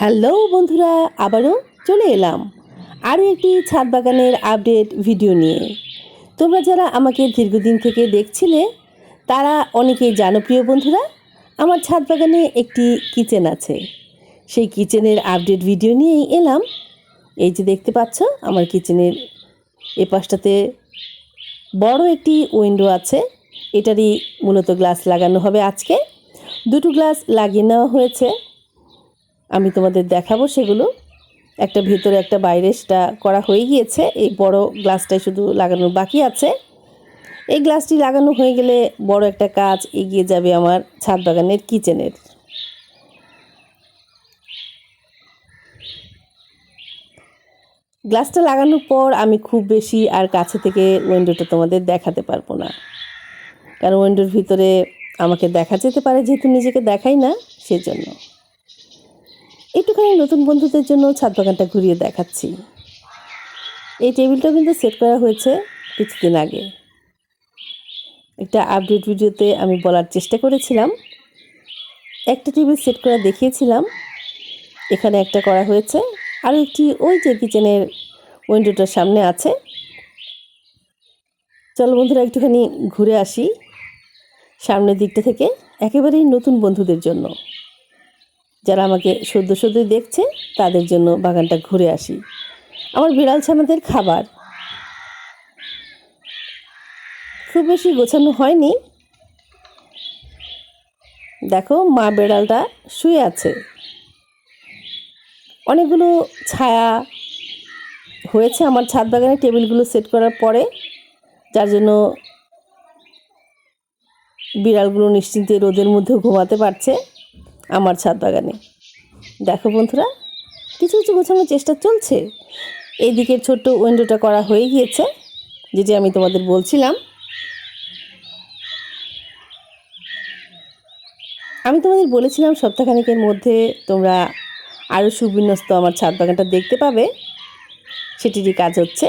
Hello বন্ধুরা, আবারও চলে এলাম আরও একটি ছাদ বাগানের আপডেট ভিডিও নিয়ে। তোমরা যারা আমাকে দীর্ঘদিন থেকে দেখছিলে, তারা অনেকেই জানো প্রিয় বন্ধুরা, আমার ছাদ বাগানে একটি কিচেন আছে। সেই কিচেনের আপডেট ভিডিও নিয়েই এলাম। এই যে দেখতে পাচ্ছ, আমার কিচেনের এ পাশটাতে বড় একটি উইন্ডো আছে। এটারই মূলত গ্লাস লাগানো হবে আজকে। দুটো গ্লাস লাগিয়ে নেওয়া হয়েছে। আমি তোমাদের দেখাবো সেগুলো। একটা ভেতরে একটা বাইরে সেটা করা হয়ে গিয়েছে। এই বড় গ্লাসটাই শুধু লাগানোর বাকি আছে। এই গ্লাসটি লাগানো হয়ে গেলে বড় একটা কাজ এগিয়ে যাবে আমার ছাদ বাগানের কিচেনের। গ্লাসটা লাগানোর পর আমি খুব বেশি আর কাছে থেকে উইন্ডোটা তোমাদের দেখাতে পারব না। কারণ উইন্ডোর ভিতরে আমাকে দেখা যেতে পারে, যেহেতু নিজেকে দেখাই না, সেজন্য। একটুখানি নতুন বন্ধুদের জন্য ছাদ বাগানটা ঘুরিয়ে দেখাচ্ছি। এই টেবিলটাও কিন্তু সেট করা হয়েছে কিছুদিন আগে। একটা আপডেট ভিডিওতে আমি বলার চেষ্টা করেছিলাম। একটা টেবিল সেট করা দেখিয়েছিলাম। এখানে একটা করা হয়েছে। আরও একটি ওই যে কিচেনের উইন্ডোটার সামনে আছে। চলো বন্ধুরা, একটুখানি ঘুরে আসি। সামনের দিকটা থেকে একেবারেই নতুন বন্ধুদের জন্য। যারা আমাকে সদ্য দেখছে, তাদের জন্য বাগানটা ঘুরে আসি। আমার বিড়াল ছানাদের খাবার। খুব বেশি গোছানো হয়নি। দেখো, মা বিড়ালটা শুয়ে আছে। অনেকগুলো ছায়া হয়েছে আমার ছাদ বাগানে টেবিলগুলো সেট করার পরে, যার জন্য বিড়ালগুলো নিশ্চিন্তে রোদের মধ্যে ঘুমাতে পারছে। আমার ছাদ বাগানে। দেখো বন্ধুরা, কিছু কিছু গোছানোর চেষ্টা চলছে। এই দিকের ছোট্ট উইন্ডোটা করা হয়ে গিয়েছে যেটি আমি তোমাদের বলছিলাম। আমি তোমাদের বলেছিলাম সপ্তাহখানিকের মধ্যে তোমরা আরও সুবিন্যস্ত আমার ছাদ বাগানটা দেখতে পাবে। সেটিরই কাজ হচ্ছে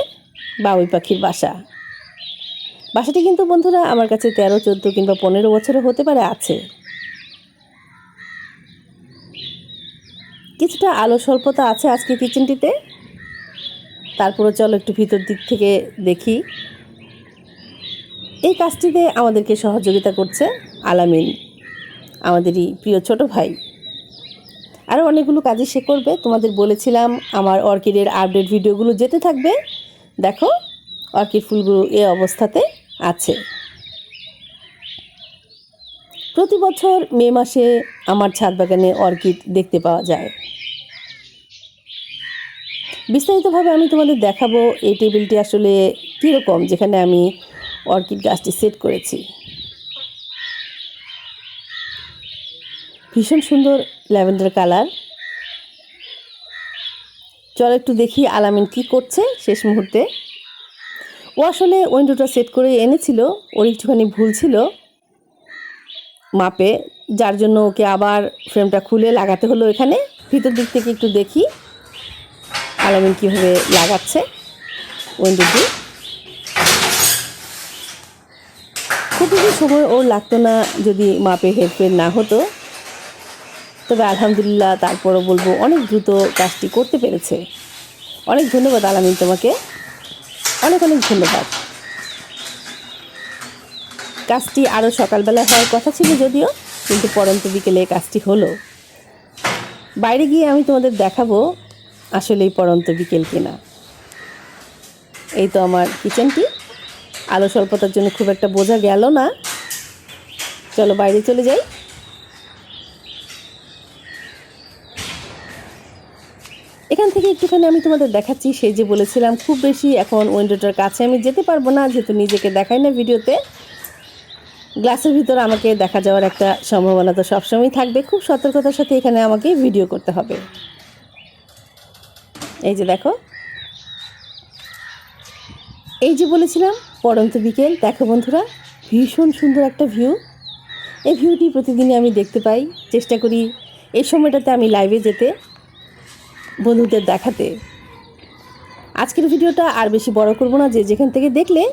বাবুই পাখির বাসা। বাসাটি কিন্তু বন্ধুরা আমার কাছে তেরো, চোদ্দ কিংবা পনেরো বছরও হতে পারে, আছে। কিছুটা আলো স্বল্পতা আছে আজকে কিচেনটিতে। তারপরে চলো একটু ভিতর দিক থেকে দেখি। এই কাজটিতে আমাদেরকে সহযোগিতা করছে আলামিন, আমাদেরই প্রিয় ছোট ভাই। আরও অনেকগুলো কাজই সে করবে। তোমাদের বলেছিলাম আমার অর্কিডের আপডেট ভিডিওগুলো যেতে থাকবে। দেখো, অর্কিড ফুলগুলো এ অবস্থাতে আছে। প্রতি বছর মে মাসে আমার ছাদ বাগানে অর্কিড দেখতে পাওয়া যায়। বিস্তারিতভাবে আমি তোমাদের দেখাবো এই টেবিলটি আসলে কীরকম, যেখানে আমি অর্কিড গাছটি সেট করেছি। ভীষণ সুন্দর ল্যাভেন্ডার কালার। চল একটু দেখি আলামিন কি করছে শেষ মুহূর্তে। ও আসলে উইন্ডোটা সেট করে এনেছিল, ওর একটুখানি ভুল ছিল। মাপে, যার জন্য ওকে আবার ফ্রেমটা খুলে লাগাতে হলো এখানে। ভিতর দিক থেকে একটু দেখি আলামিন কীভাবে লাগাচ্ছে উইন্ডোটি খুব বেশি সময় ওর লাগতো না যদি মাপে হেরফের না হতো। তবে আলহামদুলিল্লাহ তারপরও বলব অনেক দ্রুত কাজটি করতে পেরেছে। অনেক ধন্যবাদ আলামিন তোমাকে। অনেক অনেক ধন্যবাদ। কাজটি আরও সকালবেলা হওয়ার কথা ছিল যদিও, কিন্তু পরন্ত বিকেলে কাজটি হলো। বাইরে গিয়ে আমি তোমাদের দেখাবো আসলে এই পরন্ত বিকেল কিনা। এই তো আমার কিচেনটি। আলো স্বল্পতার জন্য খুব একটা বোঝা গেল না। চলো বাইরে চলে যাই। এখান থেকে একটুখানি আমি তোমাদের দেখাচ্ছি, সেই যে বলেছিলাম, খুব বেশি এখন উইন্ডোটার কাছে আমি যেতে পারব না, যেহেতু নিজেকে দেখাই না ভিডিওতে। গ্লাসের ভিতর আমাকে দেখা যাওয়ার একটা সম্ভাবনা তো সবসময় থাকবে। খুব সতর্কতার সাথে এখানে আমাকে ভিডিও করতে হবে। এই যে দেখো। এই যে বলেছিলাম পরন্ত বিকেল। দেখো বন্ধুরা, ভীষণ সুন্দর একটা ভিউ এই ভিউটি প্রতিদিনই আমি দেখতে পাই, চেষ্টা করি এই সময়টাতে আমি লাইভে যেতে, বন্ধুদের দেখাতে। আজকের ভিডিওটা আর বেশি বড় করব না, যে যেখান থেকে দেখলে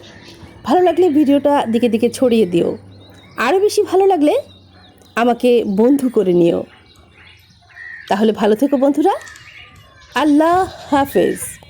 ভালো লাগলে ভিডিওটা দিকে দিকে ছড়িয়ে দিও। আরও বেশি ভালো লাগলে আমাকে বন্ধু করে নিও। তাহলে ভালো থেকো বন্ধুরা। আল্লাহ হাফেজ।